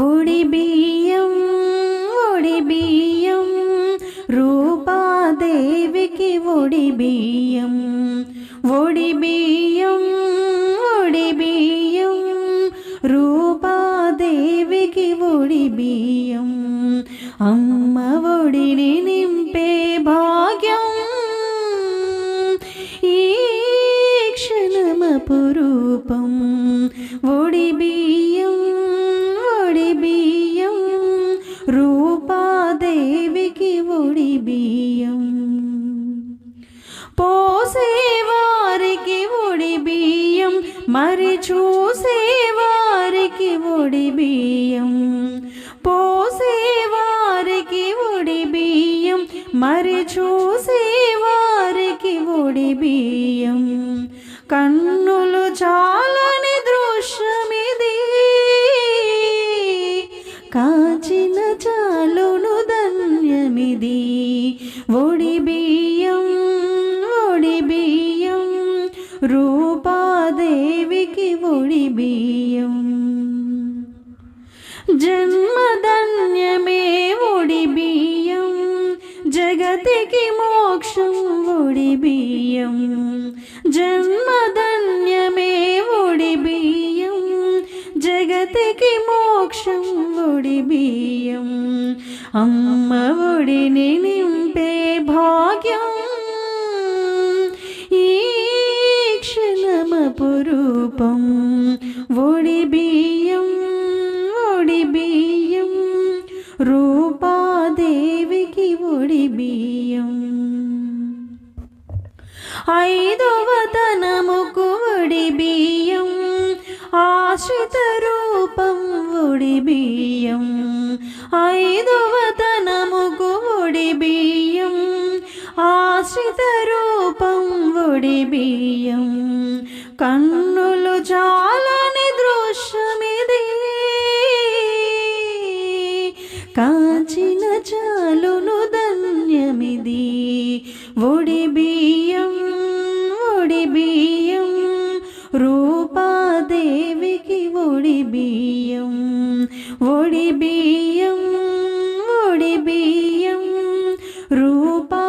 ఒడి బియ్యం ఒడి బియ్యం రూపాదేవికి ఒడి బియ్యం. ఒడి బియ్యం ఒడి బియ్యం రూపాదేవికి ఒడి బియ్యం. అమ్మ ఒడిని నింపే భాగ్యం ఈ క్షణమపురూపం. పోసేవారికి ఒడి బియ్యం మరి చూసేవారికి ఒడి బియ్యం. పోసేవారికి ఒడి బియ్యం మరి చూసేవారికి ఒడి బియ్యం. కన్నులు చాలని దృశ్యం रूपा देवी की उड़ी बीय। जन्मधन्य में उड़ी बीय जगत की मोक्षम में उड़ी बीय। जगत की मोक्षम बीय। अम्मा उड़ी निंपे भाग्य രൂപം. ഒളിബിയും ഒളിബിയും രൂപാദേവിക്ക് ഒളിബിയും ഐതവതനമുക്കു ഒടിബിയും ആശ്രിതരൂപം ഒടിബിയും ഐതവതനമുക്കു ഒടിബിയും ആശ്രിതരൂപം ഒടിബിയും കണ്ണു ఒడిబియ్యం ఒడిబియ్యం రూపాదేవికి ఒడిబియ్యం ఒడిబియ్యం ఒడిబియ్యం రూపా